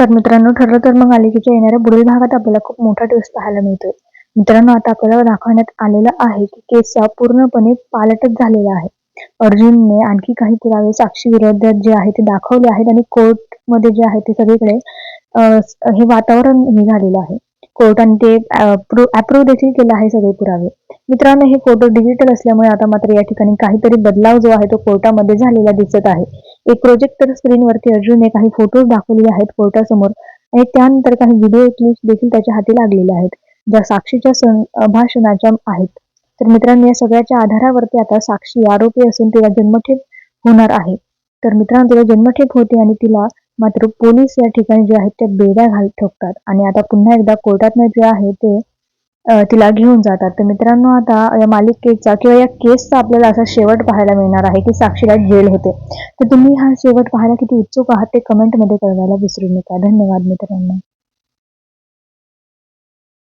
नमस्कार मित्रांनो ठरलं तर मग मालिकेच्या येणाऱ्या पुढील भागात आपल्याला खूप मोठा ट्विस्ट पाहायला मिळतोय. मित्रांनो आता आपल्याला दाखवण्यात आलेलं आहे की केसचा पूर्णपणे पालटच झालेला आहे. अर्जुनने आणखी काही पुरावे साक्षी विरोधात जे आहे ते दाखवले आहेत आणि कोर्टमध्ये जे आहे ते सगळीकडे हे वातावरण हे झालेलं आहे कोर्टाने ते अप्रूव्ह देखील केलं आहे सगळे पुरावे. मित्रांनो हे फोटो डिजिटल असल्यामुळे आता मात्र या ठिकाणी काहीतरी बदलाव जो आहे तो कोर्टामध्ये झालेला दिसत आहे. एक प्रोजेक्टर स्क्रीनवरती अर्जुनने काही फोटोज दाखवलेले आहेत कोर्टासमोर. आणि त्यानंतर काही व्हिडिओ क्लिप्स देखील त्याच्या हाती लागलेल्या आहेत ज्या साक्षीच्या सं- भाषणाच्या आहेत. तर मित्रांनो या सगळ्याच्या आधारावरती आता साक्षी आरोपी असून तिला जन्मठेप होणार आहे. तर मित्रांनो तिला जन्मठेप होते आणि तिला मात्र पोलीस या ठिकाणी जे आहेत त्या बेड्या घाल ठोकतात. आणि आता पुन्हा एकदा कोर्टातनं जे आहे ते तिला घेऊन जातात. तर मित्रांनो आता या मालिकेचा किंवा या केसचा आपल्याला असा शेवट पाहायला मिळणार आहे की साक्षीला जेल होते. तर तुम्ही हा शेवट पाहायला किती उत्सुक आहात ते कमेंटमध्ये कळवायला विसरू नका. धन्यवाद मित्रांनो.